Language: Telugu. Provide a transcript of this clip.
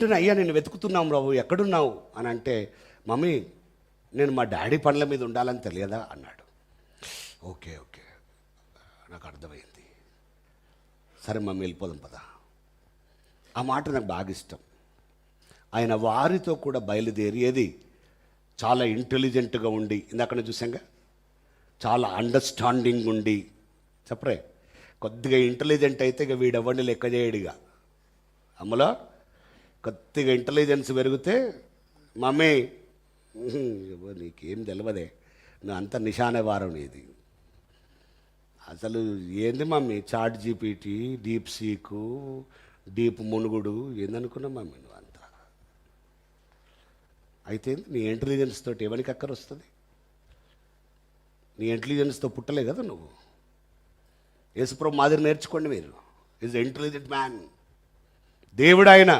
వెంటనే అయ్యా నేను వెతుకుతున్నాం రావు ఎక్కడున్నావు? అని అంటే మమ్మీ నేను మా డాడీ పనుల మీద ఉండాలని తెలియదా? అన్నాడు. Okay okay. నాకు అర్థమైంది. సరే మమ్మీ వెళ్ళిపోదాం పదా. ఆ మాట నాకు బాగా ఇష్టం. ఆయన వారితో కూడా బయలుదేరేది చాలా ఇంటెలిజెంట్గా ఉండి ఇందాకనే చూసాంగా చాలా అండర్స్టాండింగ్ ఉండి చెప్పరే కొద్దిగా ఇంటెలిజెంట్ అయితే ఇక వీడెవడిని లెక్క చేయడిగా అమ్మలో కొద్దిగా ఇంటెలిజెన్స్ పెరిగితే మమ్మీ నీకేం తెలియదే నువ్వు అంత నిశానే వారం ఇది అసలు ఏంది mummy ChatGPT DeepSeek deep మునుగుడు ఏందనుకున్నావు మమ్మీ నువ్వు అంతా? అయితే నీ ఇంటెలిజెన్స్ తోటి ఎవరికి అక్కర వస్తుంది? నీ ఇంటెలిజెన్స్తో పుట్టలే కదా నువ్వు? యేసుప్రభు మాదిరి నేర్చుకోండి మీరు. ఈజ్ ఇంటెలిజెంట్ మ్యాన్ దేవుడు ఆయన